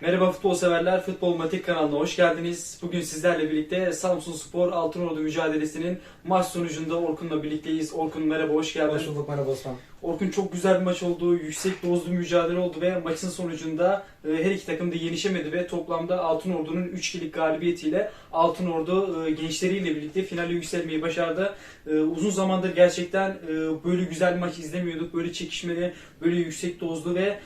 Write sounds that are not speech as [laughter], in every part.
Merhaba futbol severler, Futbol Matik kanalına hoş geldiniz. Bugün sizlerle birlikte Samsun Spor Altınordu mücadelesinin maç sonucunda Orkun'la birlikteyiz. Orkun merhaba, hoş geldin. Hoş bulduk merhaba Osman. Orkun çok güzel bir maç oldu, yüksek dozlu mücadele oldu ve maçın sonucunda e, her iki takım da yenişemedi ve toplamda Altınordu'nun 3-2'lik galibiyetiyle Altınordu e, gençleriyle birlikte finale yükselmeyi başardı. E, Uzun zamandır gerçekten böyle güzel bir maç izlemiyorduk. Böyle çekişmeli, böyle yüksek dozlu ve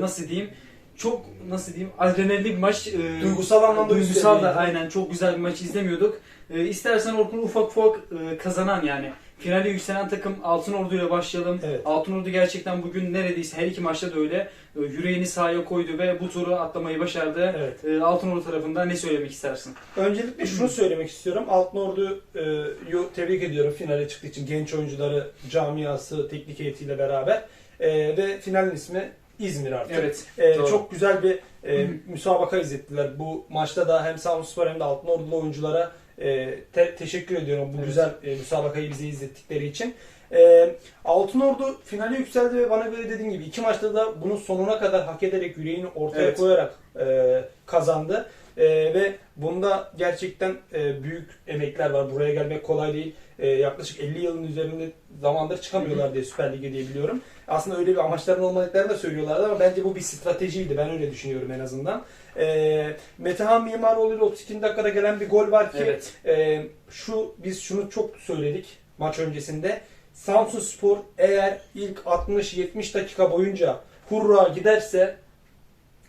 nasıl diyeyim çok nasıl diyeyim adrenalinli bir maç. e, Duygusal anlamda duygusal da aynen çok güzel bir maç izlemiyorduk. E, istersen Orkun ufak ufak e, kazanan yani finale yükselen takım Altınordu ile başlayalım. Evet. Altınordu gerçekten bugün neredeyse her iki maçta da öyle e, yüreğini sahaya koydu ve bu turu atlamayı başardı. Evet. E, Altınordu tarafından ne söylemek istersin? Öncelikle şunu söylemek istiyorum. Altınordu'yu tebrik ediyorum finale çıktığı için. Genç oyuncuları, camiası, teknik heyetiyle beraber. E, ve finalin ismi İzmir artık. Evet. E, doğru. çok güzel bir e, müsabaka izlettiler. Bu maçta da hem Samsunspor hem de Altınordu'lu oyunculara e, te- teşekkür ediyorum bu Evet. güzel e, müsabakayı bize izlettikleri için. E, Altınordu finale yükseldi ve bana göre dediğim gibi iki maçta da bunun sonuna kadar hak ederek yüreğini ortaya Evet. koyarak e, kazandı. E, ve bunda gerçekten e, büyük emekler var. Buraya gelmek kolay değil. E, yaklaşık 50 yılın üzerinde zamandır çıkamıyorlar diye Süper Lig'e diye biliyorum. Aslında öyle bir amaçların olmadıklarını da söylüyorlardı ama bence bu bir stratejiydi. Ben öyle düşünüyorum en azından. E, Metehan Mimaroğlu ile 32 dakikada gelen bir gol var ki Evet. e, şu biz şunu çok söyledik maç öncesinde. Samsun Spor eğer ilk 60-70 dakika boyunca hurra giderse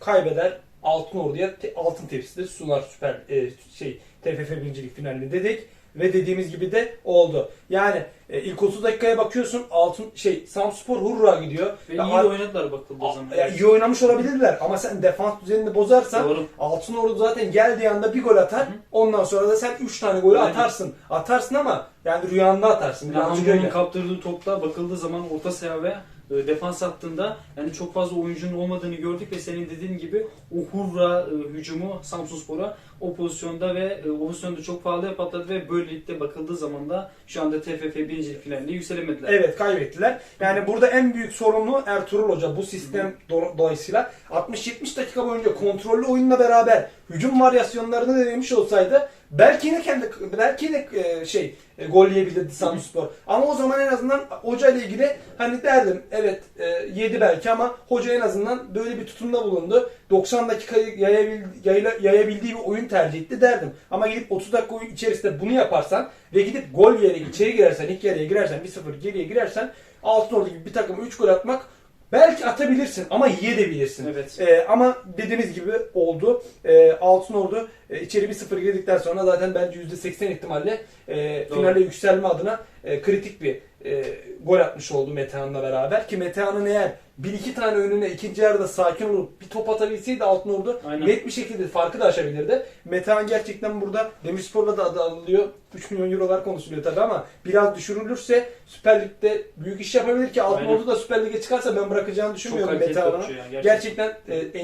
kaybeder Altın Ordu'ya te- altın tepside sunar süper e, şey TFF birincilik finalini dedik ve dediğimiz gibi de oldu. Yani e, ilk 30 dakikaya bakıyorsun altın şey Samspor hurra gidiyor. Ve Ya iyi ar- oynadılar bakıldığı zaman. ya iyi oynamış olabilirler ama sen defans düzenini bozarsan Doğru. Altın Ordu zaten geldiği anda bir gol atar. Hı. Ondan sonra da sen 3 tane golü Aynen. atarsın. Atarsın ama yani rüyanda atarsın. Yani Hamburg'un öyle. kaptırdığı topta bakıldığı zaman orta saha ve defans hattında. Yani çok fazla oyuncunun olmadığını gördük ve senin dediğin gibi o hurra e, hücumu Samsunspor'a o pozisyonda ve e, o pozisyonda çok pahalıya patladı ve böylelikle bakıldığı zaman da şu anda TFF birincilik finaline yükselemediler. Evet kaybettiler. Yani burada en büyük sorumlu Ertuğrul Hoca bu sistem do- dolayısıyla 60-70 dakika boyunca kontrollü oyunla beraber hücum varyasyonlarını denemiş olsaydı belki yine kendi belki yine e, şey e, gol yiyebilirdi Samsunspor. Ama o zaman en azından hoca ile ilgili hani derdim evet e, yedi belki ama hoca en azından böyle bir tutumda bulundu. 90 dakikayı yayabil, yayla- yayabildiği bir oyun tercih etti derdim. Ama gidip 30 dakika oyun içerisinde bunu yaparsan ve gidip gol yiyerek içeri girersen, ilk yarıya girersen, 1-0 geriye girersen Altınordu gibi bir takıma 3 gol atmak belki atabilirsin ama yiyebilirsin. Evet. Ee, ama dediğimiz gibi oldu. Ee, Altınordu e, içeri 1-0 girdikten sonra zaten bence %80 ihtimalle e, Doğru. finale yükselme adına e, kritik bir e, gol atmış oldu Metehan'la beraber. Ki Metehan'ın eğer bir iki tane önüne ikinci yarıda sakin olup bir top atabilseydi Altınordu Aynen. net bir şekilde farkı da aşabilirdi. Metehan gerçekten burada Demirspor'la da adı anılıyor. 3 milyon eurolar konuşuluyor tabii ama biraz düşürülürse Süper Lig'de büyük iş yapabilir ki Altınordu da Süper Lig'e çıkarsa ben bırakacağını düşünmüyorum Metehan'ı. yani gerçekten. Gerçekten e,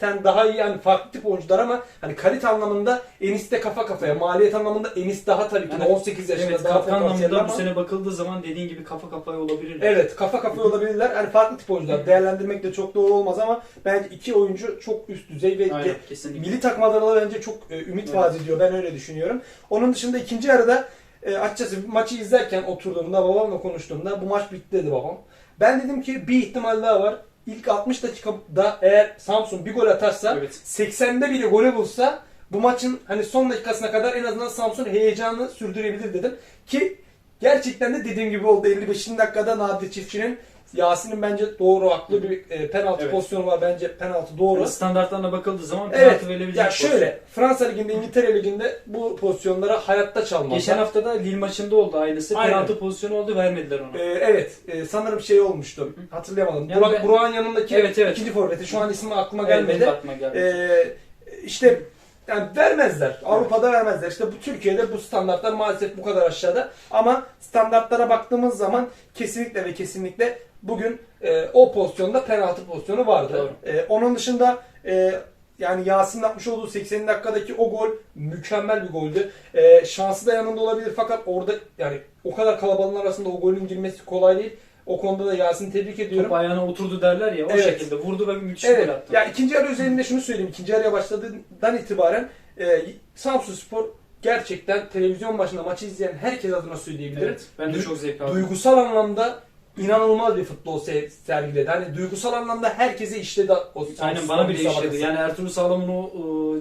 Enis'ten daha iyi yani farklı tip oyuncular ama hani kalite anlamında Enis'te kafa kafaya. Maliyet anlamında Enis daha tabii ki de Yani 18 yaşında Evet, daha potansiyelli anlamında ama bu sene bakıldığı zaman dediğin gibi kafa kafaya olabilirler. Evet kafa kafaya olabilirler. Hani farklı tip oyuncular. Değerlendirmek de çok doğru olmaz ama bence iki oyuncu çok üst düzey ve Aynen, kesinlikle. milli takım adına bence çok e, ümit Evet. vaat ediyor. Ben öyle düşünüyorum. Onun dışında ikinci yarıda e, açıkçası maçı izlerken oturduğumda babamla konuştuğumda bu maç bitti dedi babam. Ben dedim ki bir ihtimal daha var. İlk 60 dakikada eğer Samsun bir gol atarsa Evet. 80'de bile golü bulsa bu maçın hani son dakikasına kadar en azından Samsun heyecanını sürdürebilir dedim. Ki gerçekten de dediğim gibi oldu. 55. dakikada Nadir Çiftçi'nin Yasin'in bence doğru haklı bir e, penaltı Evet. pozisyonu var. Bence penaltı doğru. Yani standartlarına bakıldığı zaman Evet. penaltı verilebilecek Ya pozisyon. şöyle Fransa Ligi'nde İngiltere Ligi'nde bu pozisyonlara hayatta çalmazlar. Geçen hafta da Lille maçında oldu aynısı. Aynen. Penaltı pozisyonu oldu vermediler onu. Ee, evet e, sanırım şey olmuştu. Hatırlayamadım. Yani Burak, ben- Burak'ın yanındaki Evet, evet. ikinci forveti. Şu an ismi aklıma Evet, gelmedi. aklıma geldi. Ee, işte yani vermezler. Avrupa'da vermezler. İşte bu Türkiye'de bu standartlar maalesef bu kadar aşağıda. Ama standartlara baktığımız zaman kesinlikle ve kesinlikle bugün e, o pozisyonda penaltı pozisyonu vardı. E, onun dışında e, yani Yasin'in atmış olduğu 80 dakikadaki o gol mükemmel bir goldü. E, şansı da yanında olabilir fakat orada yani o kadar kalabalığın arasında o golün girmesi kolay değil. O konuda da Yasin'i tebrik ediyorum. Top ayağına oturdu derler ya o Evet. şekilde vurdu ve müthiş bir Evet. gol attı. Ya ikinci yarı üzerinde şunu söyleyeyim. İkinci yarıya başladığından itibaren e, Samsunspor gerçekten televizyon başında maçı izleyen herkes adına söyleyebilirim. Evet, ben de Du- çok zevk aldım. Duygusal anlamda inanılmaz bir futbol se- sergiledi. Hani duygusal anlamda herkese işledi o Aynen bana bile işledi. Yani Ertuğrul Sağlam'ın o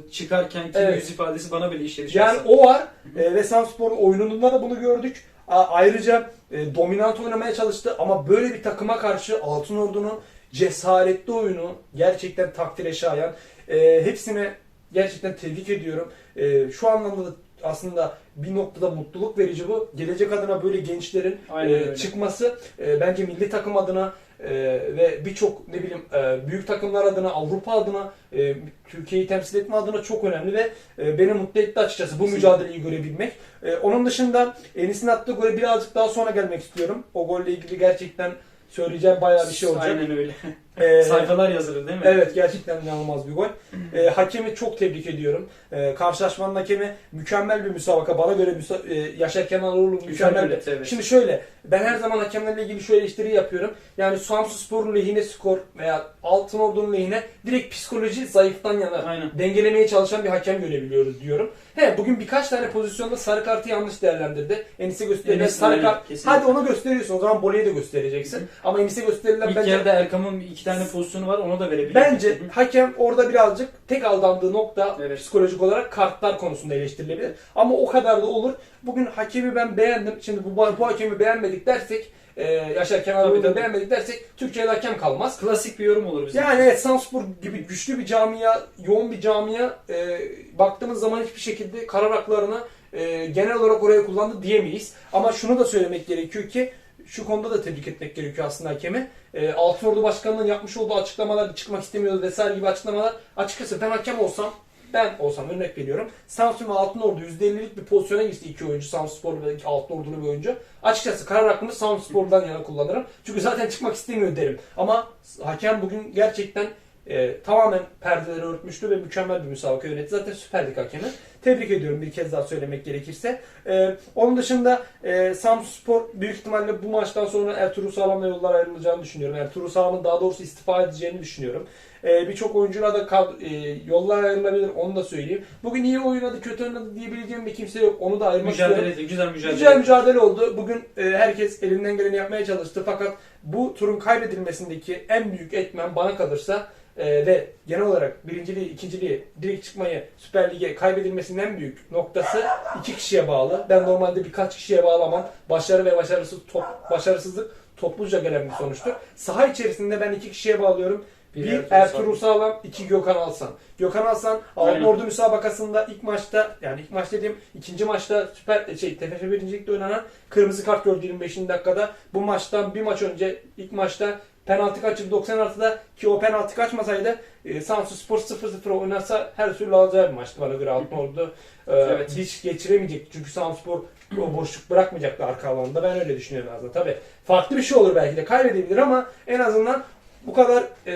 e, çıkarken ki Evet. yüz ifadesi bana bile işledi. Yani şahsen. o var e, ve Samspor'un oyununda da bunu gördük. Ayrıca e, dominant oynamaya çalıştı ama böyle bir takıma karşı Altınordu'nun cesaretli oyunu gerçekten takdire şayan. E, hepsine gerçekten tebrik ediyorum. E, şu anlamda da aslında bir noktada mutluluk verici bu. Gelecek adına böyle gençlerin Aynen e, öyle. çıkması e, bence milli takım adına e, ve birçok ne bileyim e, büyük takımlar adına, Avrupa adına, e, Türkiye'yi temsil etme adına çok önemli ve e, beni mutlu etti açıkçası bu Kesinlikle. mücadeleyi görebilmek. E, onun dışında Enis'in attığı gole birazcık daha sonra gelmek istiyorum. O golle ilgili gerçekten söyleyeceğim bayağı bir şey olacak. Aynen öyle. [laughs] E, Sayfalar yazılır değil mi? Evet gerçekten inanılmaz bir gol. E, hakemi çok tebrik ediyorum. E, karşılaşmanın hakemi mükemmel bir müsabaka. Bana göre müsa- e, Yaşar Kenanoğlu mükemmel bir. Evet. Şimdi şöyle ben her zaman hakemlerle ilgili şu eleştiri yapıyorum. Yani Samsunspor'un lehine skor veya Altınordu'nun lehine direkt psikoloji zayıftan yana Aynen. dengelemeye çalışan bir hakem görebiliyoruz diyorum. He bugün birkaç tane pozisyonda sarı kartı yanlış değerlendirdi. Enis'e gösterilen Enis, sarı aynen, kart. kesinlikle. Hadi onu gösteriyorsun o zaman Bole'yi de göstereceksin. Ama Enis'e gösterilen İlk bence yarıda Erkam'ın iki tane pozisyonu var onu da verebilir. Bence hakem orada birazcık tek aldandığı nokta Evet. psikolojik olarak kartlar konusunda eleştirilebilir. Ama o kadar da olur. Bugün hakemi ben beğendim. Şimdi bu, bu hakemi beğenmedik dersek e, Yaşar Kenarlı'yı da tabii. beğenmedik dersek Türkiye'de hakem kalmaz. Klasik bir yorum olur bizim. Yani evet Samspor gibi güçlü bir camia, yoğun bir camia e, baktığımız zaman hiçbir şekilde karar haklarını e, genel olarak oraya kullandı diyemeyiz. Ama şunu da söylemek gerekiyor ki şu konuda da tebrik etmek gerekiyor aslında hakemi. E, Altınordu Başkanı'nın yapmış olduğu açıklamalar, çıkmak istemiyoruz vesaire gibi açıklamalar. Açıkçası ben hakem olsam, ben olsam örnek veriyorum. Samsun ve Altınordu %50'lik bir pozisyona geçti iki oyuncu. Samsunspor ve Altınordu'lu bir oyuncu. Açıkçası karar hakkımı Samsunspor'dan yana kullanırım. Çünkü zaten çıkmak istemiyor derim. Ama hakem bugün gerçekten e, tamamen perdeleri örtmüştü ve mükemmel bir müsabaka yönetti. Zaten Süper Lig hakemi. Tebrik ediyorum bir kez daha söylemek gerekirse. E, onun dışında e, Samsunspor büyük ihtimalle bu maçtan sonra Ertuğrul Sağlam'la yollar ayrılacağını düşünüyorum. Ertuğrul Sağlam'ın daha doğrusu istifa edeceğini düşünüyorum. E, Birçok oyuncuyla da kad- e, yollar ayrılabilir onu da söyleyeyim. Bugün iyi oynadı kötü oynadı diyebileceğim bir kimse yok. Onu da ayırmak istiyorum. Mücadele etti, güzel mücadele. Güzel mücadele oldu. Bugün e, herkes elinden geleni yapmaya çalıştı. Fakat bu turun kaybedilmesindeki en büyük etmen bana kalırsa e, ve genel olarak birinciliği, ikinciliği, direkt çıkmayı Süper Lig'e kaybedilmesinin en büyük noktası iki kişiye bağlı. Ben normalde birkaç kişiye bağlamam. Başarı ve başarısız top, başarısızlık topluca gelen bir sonuçtur. Saha içerisinde ben iki kişiye bağlıyorum. Bir Bir, Ertuğrul Sağlam, iki Gökhan Alsan. Gökhan Alsan. Altın Ordu müsabakasında ilk maçta yani ilk maç dediğim ikinci maçta süper şey TFF 1. Lig'de oynanan kırmızı kart gördü 25. dakikada. Bu maçtan bir maç önce ilk maçta penaltı kaçırdı 96'da ki o penaltı kaçmasaydı e, Samsun Spor 0-0 oynarsa her türlü alacağı bir maçtı bana göre Altın Ordu. E, Evet. Hiç geçiremeyecek çünkü Samsun Spor o boşluk bırakmayacaktı arka alanda. Ben öyle düşünüyorum aslında. Tabii farklı bir şey olur belki de kaybedebilir ama en azından bu kadar e,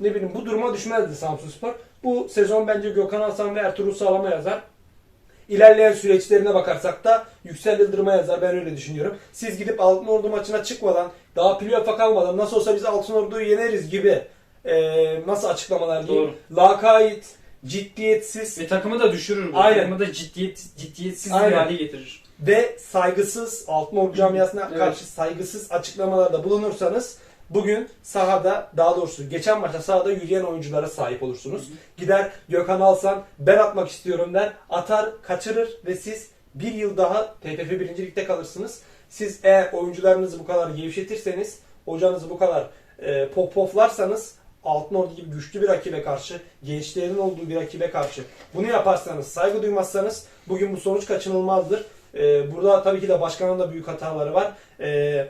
ne bileyim bu duruma düşmezdi Samsunspor. Bu sezon bence Gökhan Alsan ve Ertuğrul Sağlam'a yazar. İlerleyen süreçlerine bakarsak da Yüksel Yıldırım'a yazar. Ben öyle düşünüyorum. Siz gidip Altınordu maçına çıkmadan, daha playoff'a kalmadan nasıl olsa biz Altınordu'yu yeneriz gibi e, nasıl açıklamalar diyeyim. Lakayt, ciddiyetsiz Ve takımı da düşürür bu. Aynen. Takımı da ciddiyet, ciddiyetsiz bir Aynen. hale getirir. ve saygısız Altınordu camiasına Evet. karşı saygısız açıklamalarda bulunursanız bugün sahada daha doğrusu geçen maçta sahada yürüyen oyunculara sahip olursunuz. Gider Gökhan Alsan ben atmak istiyorum der. Atar, kaçırır ve siz bir yıl daha TFF 1. Lig'de kalırsınız. Siz eğer oyuncularınızı bu kadar gevşetirseniz, hocanızı bu kadar e, pop poflarsanız Altınordu gibi güçlü bir rakibe karşı, gençlerin olduğu bir rakibe karşı bunu yaparsanız, saygı duymazsanız bugün bu sonuç kaçınılmazdır. E, burada tabii ki de başkanın da büyük hataları var. E,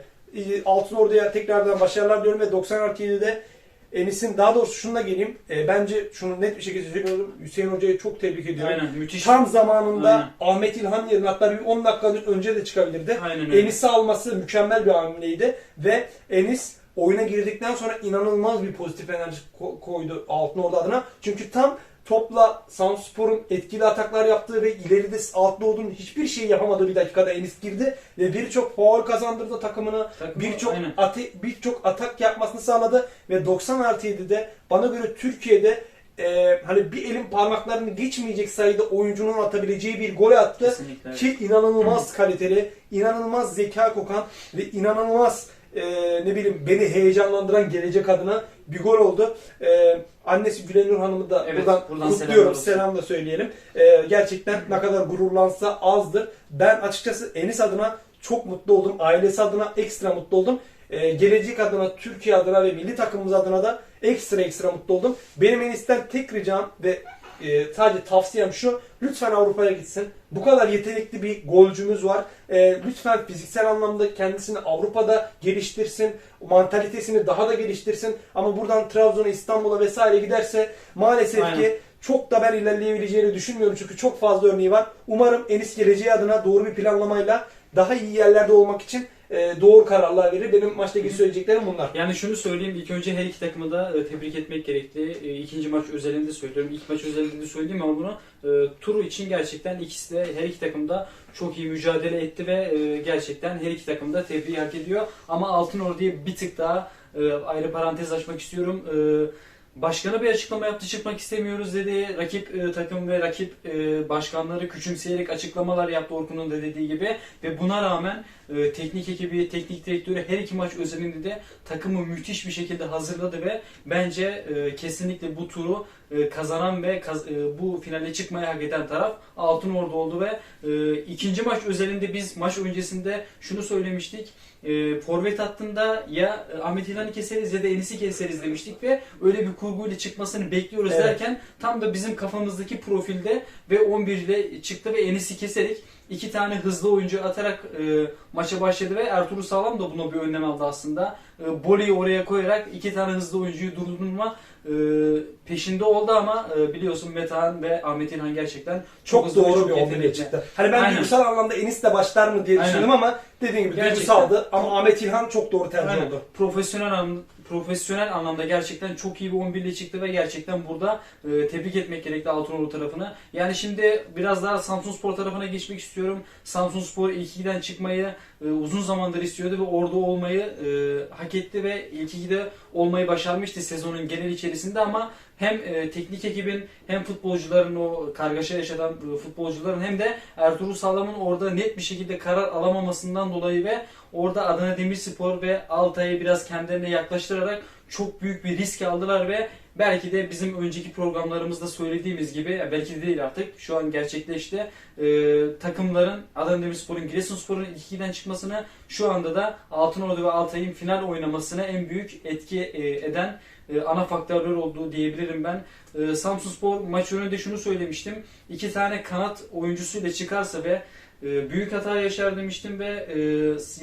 Altın Ordu'ya tekrardan başarılar diliyorum ve 90 artı 7'de Enis'in daha doğrusu şununla geleyim. E, bence şunu net bir şekilde söylüyorum. Hüseyin Hoca'yı çok tebrik ediyorum. Aynen müthiş. Tam zamanında Aynen. Ahmet İlhan yerine hatta bir 10 dakika önce de çıkabilirdi. Aynen öyle. Enis'i alması mükemmel bir hamleydi ve Enis oyuna girdikten sonra inanılmaz bir pozitif enerji ko- koydu Altınordu adına. Çünkü tam topla Samspor'un etkili ataklar yaptığı ve ileride doğduğun hiçbir şey yapamadığı bir dakikada Enis girdi ve birçok faul kazandırdı takımına. Takımı- Birçok ate- birçok atak yapmasını sağladı ve 90 artı 7'de bana göre Türkiye'de e, hani bir elin parmaklarını geçmeyecek sayıda oyuncunun atabileceği bir gol attı. Kesinlikle. Ki inanılmaz kaliteli, inanılmaz zeka kokan ve inanılmaz e, ne bileyim beni heyecanlandıran gelecek adına bir gol oldu. E, annesi Gülenur Hanım'ı da Evet, buradan, buradan kutluyorum. selamlar olsun. Selam da söyleyelim. E, gerçekten ne kadar gururlansa azdır. Ben açıkçası Enis adına çok mutlu oldum. Ailesi adına ekstra mutlu oldum. E, gelecek adına, Türkiye adına ve milli takımımız adına da ekstra ekstra mutlu oldum. Benim Enis'ten tek ricam ve e, sadece tavsiyem şu. Lütfen Avrupa'ya gitsin. Bu kadar yetenekli bir golcümüz var. E, lütfen fiziksel anlamda kendisini Avrupa'da geliştirsin. Mantalitesini daha da geliştirsin. Ama buradan Trabzon'a, İstanbul'a vesaire giderse maalesef Aynen. ki çok da ben ilerleyebileceğini düşünmüyorum. Çünkü çok fazla örneği var. Umarım Enis geleceği adına doğru bir planlamayla daha iyi yerlerde olmak için e, doğru kararlar verir. Benim maçtaki söyleyeceklerim bunlar. Yani şunu söyleyeyim ilk önce her iki takımı da e, tebrik etmek gerekli. E, İkinci maç özelinde söylüyorum. İlk maç özelinde de söyleyeyim ama bunu e, turu için gerçekten ikisi de her iki takım da çok iyi mücadele etti ve e, gerçekten her iki takım da tebriği hak ediyor. Ama Altın Ordu'ya bir tık daha e, ayrı parantez açmak istiyorum. E, Başkanı bir açıklama yaptı çıkmak istemiyoruz dedi. Rakip e, takım ve rakip e, başkanları küçümseyerek açıklamalar yaptı Orkun'un da dediği gibi. Ve buna rağmen e, teknik ekibi, teknik direktörü her iki maç özelinde de takımı müthiş bir şekilde hazırladı ve bence e, kesinlikle bu turu e, kazanan ve kaz- e, bu finale çıkmayı hak eden taraf Altın Ordu oldu ve e, ikinci maç özelinde biz maç öncesinde şunu söylemiştik. E, forvet hattında ya e, Ahmet İlhan'ı keseriz ya da Enis'i keseriz demiştik ve öyle bir kurguyla çıkmasını bekliyoruz Evet. derken tam da bizim kafamızdaki profilde ve 11 ile çıktı ve Enis'i keserek iki tane hızlı oyuncu atarak e, maça başladı ve Ertuğrul Sağlam da buna bir önlem aldı aslında. E, Boli'yi oraya koyarak iki tane hızlı oyuncuyu durdurma peşinde oldu ama e, biliyorsun Metehan ve Ahmet İlhan gerçekten Çok, ve doğru çok bir 11'e yetenekli. çıktı. Hani ben Aynen. duygusal anlamda Enis'le başlar mı diye Aynen. düşündüm ama dediğim gibi Gerçekten. duygusaldı. Ama Ahmet İlhan çok doğru tercih Aynen. oldu. Profesyonel an, profesyonel anlamda gerçekten çok iyi bir 11 ile çıktı ve gerçekten burada e, tebrik etmek gerekli Altınordu tarafını. Yani şimdi biraz daha Samsunspor tarafına geçmek istiyorum. Samsunspor ilk ikiden çıkmayı e, uzun zamandır istiyordu ve orada olmayı e, hak etti ve ilk ikide olmayı başarmıştı sezonun genel içerisinde ama hem e, teknik ekibin hem futbolcuların o kargaşa yaşatan e, futbolcuların hem de Ertuğrul Sağlam'ın orada net bir şekilde karar alamamasından dolayı ve orada Adana Demirspor ve Altay'ı biraz kendilerine yaklaştırarak çok büyük bir risk aldılar ve belki de bizim önceki programlarımızda söylediğimiz gibi belki de değil artık şu an gerçekleşti. E, takımların Adana Demirspor'un Giresunspor'un 2'den çıkmasını şu anda da Altınordu ve Altay'ın final oynamasına en büyük etki e, eden e, ana faktörler olduğu diyebilirim ben. E, Samsunspor maç önünde şunu söylemiştim. İki tane kanat oyuncusuyla çıkarsa ve e, büyük hata yaşar demiştim ve e,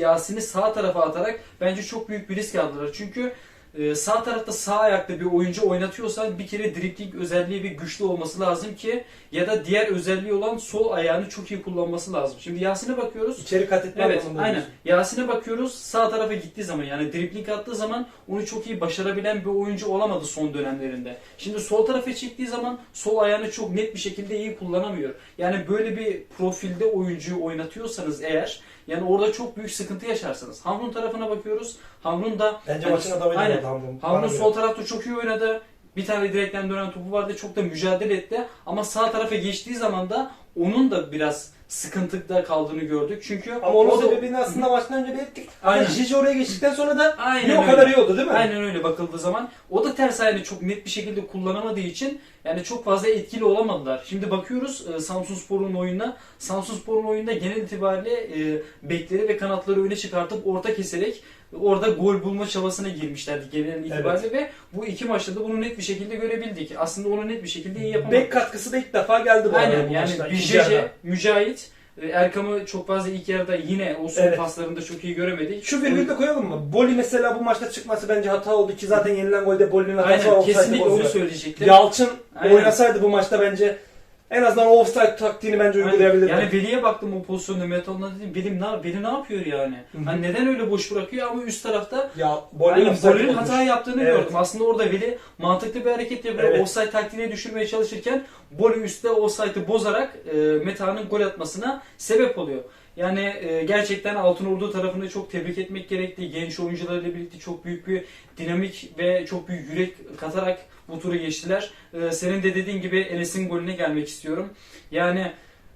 Yasin'i sağ tarafa atarak bence çok büyük bir risk aldılar. Çünkü e, sağ tarafta sağ ayakta bir oyuncu oynatıyorsan bir kere dribling özelliği bir güçlü olması lazım ki ya da diğer özelliği olan sol ayağını çok iyi kullanması lazım. Şimdi Yasin'e bakıyoruz. İçeri kat etme Evet, anlamında aynen. diyorsun. Yasin'e bakıyoruz. Sağ tarafa gittiği zaman yani dribling attığı zaman onu çok iyi başarabilen bir oyuncu olamadı son dönemlerinde. Şimdi sol tarafa çektiği zaman sol ayağını çok net bir şekilde iyi kullanamıyor. Yani böyle bir profilde oyuncuyu oynatıyorsanız eğer yani orada çok büyük sıkıntı yaşarsınız. Hamrun tarafına bakıyoruz. Hamrun da Bence Yani- maçın adamıydı Aynen. Hamrun Bana göre. sol tarafta çok iyi oynadı. Bir tane direkten dönen topu vardı. Çok da mücadele etti. Ama sağ tarafa geçtiği zaman da onun da biraz sıkıntıda kaldığını gördük. Çünkü Ama onun o da- sebebini aslında maçtan önce belirttik. Aynen. Aynen. Cici oraya geçtikten sonra da Aynen bir o öyle. kadar iyi oldu değil mi? Aynen öyle bakıldığı zaman. O da ters ayağını çok net bir şekilde kullanamadığı için yani çok fazla etkili olamadılar. Şimdi bakıyoruz e, Samsunspor'un oyununa. Samsunspor'un oyunda genel itibariyle e, bekleri ve kanatları öne çıkartıp orta keserek orada gol bulma çabasına girmişlerdi genel itibariyle ve bu iki maçta da bunu net bir şekilde görebildik. Aslında onu net bir şekilde iyi yapamadık. Bek katkısı da ilk defa geldi bu arada Aynen bu yani maçta. ikinci yarıda. Mücahit, e, Erkam'ı çok fazla ilk yarıda yine o son Evet. paslarında çok iyi göremedik. Şu virgülü de koyalım mı? Boli mesela bu maçta çıkması bence hata oldu ki zaten yenilen golde Boli'nin hatası. Aynen offside'ı kesinlikle onu bozuyor. söyleyecektim. Yalçın Aynen. oynasaydı bu maçta bence en azından o offside taktiğini bence uygulayabilirler. Yani Veli'ye baktım o pozisyonda Metal'ına dedim Veli ne, Veli ne yapıyor yani? Hani neden öyle boş bırakıyor ama üst tarafta ya Bolin yani olmuş. hata yaptığını Evet. gördüm. Aslında orada Veli mantıklı bir hareket yapıyor. Evet. Offside taktiğine düşürmeye çalışırken Boli üstte offside'ı bozarak e, Meta'nın gol atmasına sebep oluyor. Yani e, gerçekten Altınordu tarafını çok tebrik etmek gerekti. Genç oyuncularıyla birlikte çok büyük bir dinamik ve çok büyük yürek katarak bu turu geçtiler. E, senin de dediğin gibi Enes'in golüne gelmek istiyorum. Yani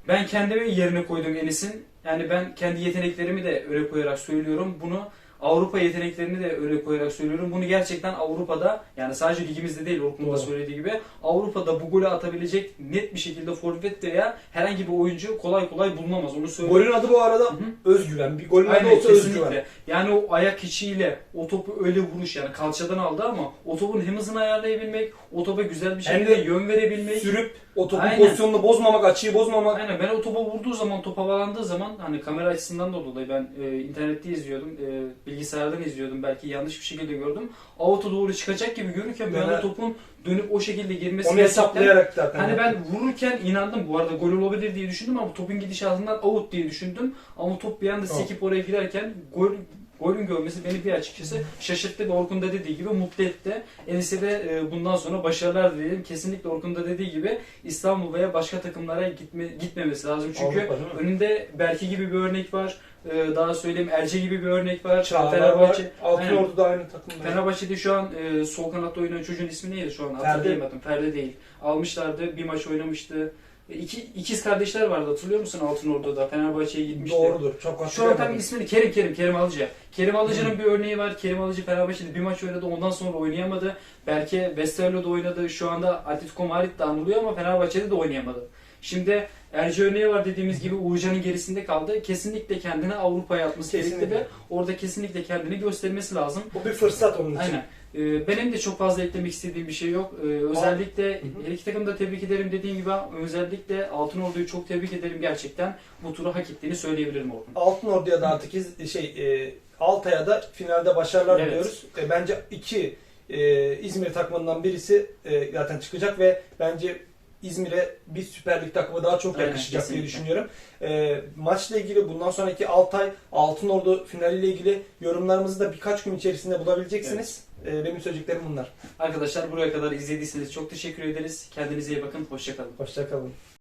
ben kendimi yerine koydum Enes'in. Yani ben kendi yeteneklerimi de öyle koyarak söylüyorum. Bunu Avrupa yeteneklerini de öyle koyarak söylüyorum. Bunu gerçekten Avrupa'da yani sadece ligimizde değil Orkun'un da söylediği gibi Avrupa'da bu golü atabilecek net bir şekilde forvet veya herhangi bir oyuncu kolay kolay bulunamaz. Onu söylüyorum. Golün adı bu arada Hı hı. özgüven. Bir golün adı Aynen olsa özgüven. kesinlikle. Yani o ayak içiyle o topu öyle vuruş yani kalçadan aldı ama o topun hem hızını ayarlayabilmek, o topa güzel bir Hem şekilde de yön verebilmek. Sürüp o topun Aynen. pozisyonunu bozmamak, açıyı bozmamak. Aynen ben o topa vurduğu zaman top havalandığı zaman hani kamera açısından da dolayı ben e, internette izliyordum, e, bilgisayardan izliyordum belki yanlış bir şekilde gördüm. Out'a doğru çıkacak gibi görürken ben Döner. o topun dönüp o şekilde girmesi Onu hesaplayarak zaten. Hani ben vururken inandım bu arada gol olabilir diye düşündüm ama topun gidişatından out diye düşündüm. Ama top bir anda sekip oraya giderken gol golün görmesi beni bir açıkçası şaşırttı ve Orkun da dediği gibi mutlu etti. Enes'e de e, bundan sonra başarılar dileyelim. Kesinlikle Orkun da dediği gibi İstanbul veya başka takımlara gitme, gitmemesi lazım. Çünkü Avrupa önünde Berki gibi bir örnek var. E, daha söyleyeyim Erce gibi bir örnek var. Çağlar var. Altın Aynen. Ordu da aynı takımda. Fenerbahçe'de şu an e, sol kanatta oynayan çocuğun ismi neydi şu an? Ferdi. Hatırlayamadım. Ferdi değil. Almışlardı. Bir maç oynamıştı. İki, ikiz kardeşler vardı hatırlıyor musun Altın Ordu'da? Fenerbahçe'ye gitmişti. Doğrudur. Çok Şu an tam ismini Kerim Kerim Kerim Alıcı. Kerim Alıcı'nın bir örneği var. Kerim Alıcı Fenerbahçe'de bir maç oynadı. Ondan sonra oynayamadı. Belki Westerlo'da oynadı. Şu anda Atletico Madrid'de anılıyor ama Fenerbahçe'de de oynayamadı. Şimdi Erci örneği var dediğimiz gibi Uğurcan'ın gerisinde kaldı. Kesinlikle kendini Avrupa'ya atması gerekti Kesinlikle. ve orada kesinlikle kendini göstermesi lazım. Bu bir fırsat onun için. Aynen. Ee, benim de çok fazla eklemek istediğim bir şey yok. Ee, özellikle her iki takımı da tebrik ederim dediğim gibi özellikle Altın Ordu'yu çok tebrik ederim gerçekten. Bu turu hak ettiğini söyleyebilirim Orkun. Altın Ordu'ya da artık iz- şey e, Altay'a da finalde başarılar Evet. diliyoruz. E, bence iki e, İzmir takımından birisi e, zaten çıkacak ve bence İzmir'e bir Süper Lig takımı daha çok Aynen, yakışacak diye kesinlikle. düşünüyorum. E, maçla ilgili bundan sonraki Altay Altın Ordu finaliyle ilgili yorumlarımızı da birkaç gün içerisinde bulabileceksiniz. Benim söyleyeceklerim bunlar. Arkadaşlar buraya kadar izlediyseniz çok teşekkür ederiz. Kendinize iyi bakın. Hoşçakalın. Hoşçakalın.